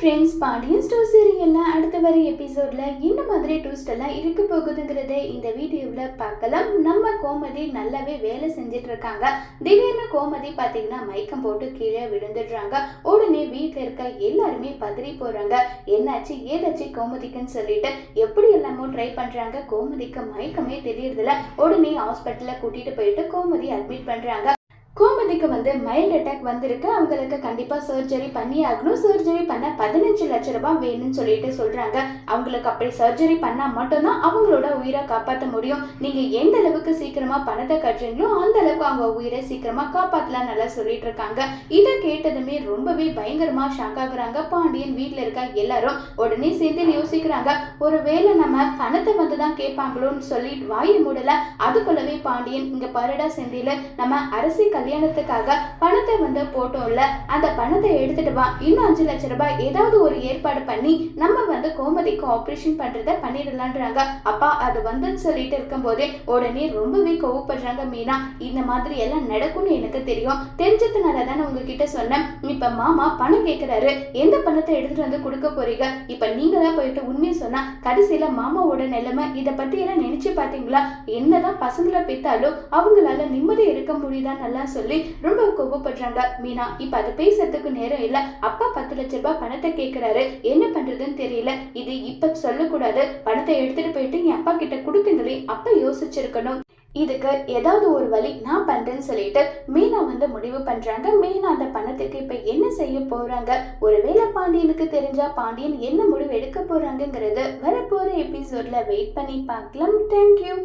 Friends Pandian store சீரியலில் அடுத்த வர எபிசோடில் இந்த மாதிரி ட்விஸ்ட் எல்லாம் இருக்க போகுதுங்கிறத இந்த வீடியோவில் பார்க்கலாம். நம்ம கோமதி நல்லாவே வேலை செஞ்சுட்டு இருக்காங்க. திடீர்னு கோமதி பார்த்தீங்கன்னா மயக்கம் போட்டு கீழே விழுந்துடுறாங்க. உடனே வீட்டில் இருக்க எல்லாருமே பதறி போகிறாங்க என்னாச்சு ஏதாச்சு கோமதிக்குன்னு சொல்லிட்டு எப்படி எல்லாமோ ட்ரை பண்ணுறாங்க கோமதிக்கு மயக்கமே தெரியறதில்ல. உடனே ஹாஸ்பிட்டலில் கூட்டிகிட்டு போயிட்டு கோமதி அட்மிட் பண்ணுறாங்க குழந்தைக்கு வந்து மைல்ட் அட்டாக் வந்திருக்கு. அவங்களுக்கு கண்டிப்பாக சர்ஜரி பண்ணி ஆகணும் சர்ஜரி பண்ண பதினஞ்சு லட்ச ரூபாய் வேணும்னு சொல்லிட்டு சொல்கிறாங்க அவங்களுக்கு அப்படி சர்ஜரி பண்ணால் மட்டும்தான் அவங்களோட உயிரை காப்பாற்ற முடியும். நீங்கள் எந்த அளவுக்கு சீக்கிரமாக பணத்தை கட்டுறீங்களோ அந்த அளவுக்கு அவங்க உயிரை சீக்கிரமாக காப்பாற்றலாம் நல்லா சொல்லிட்டு இருக்காங்க. இதை கேட்டதுமே ரொம்பவே பயங்கரமாக ஷாக் ஆகுறாங்க. பாண்டியன் வீட்டில் இருக்க எல்லாரும் உடனே சேர்ந்து யோசிக்கிறாங்க. ஒருவேளை நம்ம பணத்தை வந்து தான் கேட்பாங்களோன்னு சொல்லி வாயை மூடல. அதுக்குள்ளவே பாண்டியன் இங்கே பரடா செந்தில நம்ம அரசி கல்யாணத்துக்காக பணத்தை வந்து போட்டோம்ல அந்த பணத்தை எடுத்துட்டு வா. இன்னும் அஞ்சு லட்ச ரூபாய் ஏதாவது ஒரு ஏற்பாடு பண்ணி நம்ம வந்து கோமதிக்கு ஆப்ரேஷன் பண்றத பண்ணிடலான்றாங்க. அப்பா அது வந்துன்னு சொல்லிட்டு இருக்கும்போதே உடனே ரொம்பவே கோவப்படுறாங்க மீனா. இந்த மாதிரி எல்லாம் நடக்கும்னு எனக்கு தெரியும். தெரிஞ்சதுனால தானே உங்ககிட்ட சொன்னேன். இப்ப மாமா பணம் கேட்கிறாரு எந்த பணத்தை எடுத்துட்டு வந்து கொடுக்க போறீங்க? இப்ப நீங்க தான் போயிட்டு உண்மையை சொன்னா கடைசியில மாமாவோட நிலைமை இதை பத்தி எல்லாம் நினைச்சு பாத்தீங்களா? என்னதான் பசங்களை பெத்தாலும் அவங்களால நிம்மதி இருக்க முடியுதா நல்லா சொல்லி ரொம்ப கோபப்படுறாங்க. மீனா இப்ப அது பேசுறதுக்கு நேரம் இல்ல. அப்பா பத்து லட்ச ரூபாய் பணத்தை கேக்குறாரு. என்ன பண்றதுன்னு தெரியல. இது இப்ப சொல்லக்கூடாது. பணத்தை எடுத்துட்டு போயிட்டு என் அப்பா கிட்ட கொடுத்துங்களே அப்ப யோசிச்சிருக்கணும். இதுக்கு ஏதாவது ஒரு வழி நான் பண்றேன்னு சொல்லிட்டு மீனா வந்து முடிவு பண்றாங்க. மீனா அந்த பணத்துக்கு இப்ப என்ன செய்ய போறாங்க? ஒருவேளை பாண்டியனுக்கு தெரிஞ்சா பாண்டியன் என்ன முடிவு எடுக்க போறாங்கங்கிறது வரப்போற எபிசோட்ல வெயிட் பண்ணி பார்க்கலாம். தேங்க்யூ